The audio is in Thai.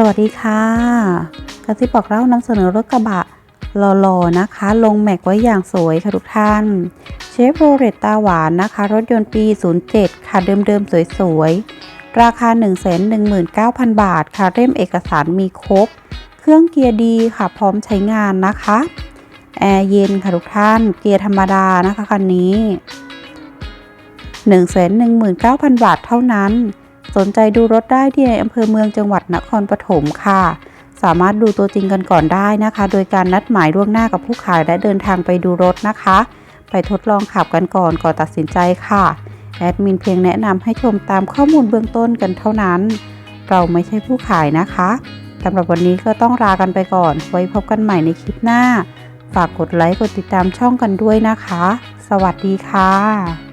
สวัสดีค่ะกระซิบบอกเล่านำเสนอรถกระบะหล่อๆนะคะ ลงแม็กไว้อย่างสวยค่ะทุกท่านเชฟโรเลตตาหวานนะคะ รถยนต์ปี 07 ค่ะเดิมๆ สวยๆ ราคา 119,000 บาทค่ะ เล่มเอกสารมีครบ เครื่องเกียร์ดีค่ะพร้อมใช้งานนะคะ แอร์เย็นค่ะทุกท่าน เกียร์ธรรมดานะคะคันนี้ 119,000 บาทเท่านั้น สนใจดูรถได้ที่อำเภอเมืองจังหวัดนครปฐมค่ะ สามารถดูตัวจริงกันก่อนได้นะคะ โดยการนัดหมายล่วงหน้ากับผู้ขายและเดินทางไปดูรถนะคะ ไปทดลองขับกันก่อนก่อนตัดสินใจค่ะ แอดมินเพียงแนะนำให้ชมตามข้อมูลเบื้องต้นกันเท่านั้น เราไม่ใช่ผู้ขายนะคะสำหรับวันนี้ก็ต้องลากันไปก่อน ไว้พบกันใหม่ในคลิปหน้า ฝากกดไลค์กดติดตามช่องกันด้วยนะคะ สวัสดีค่ะ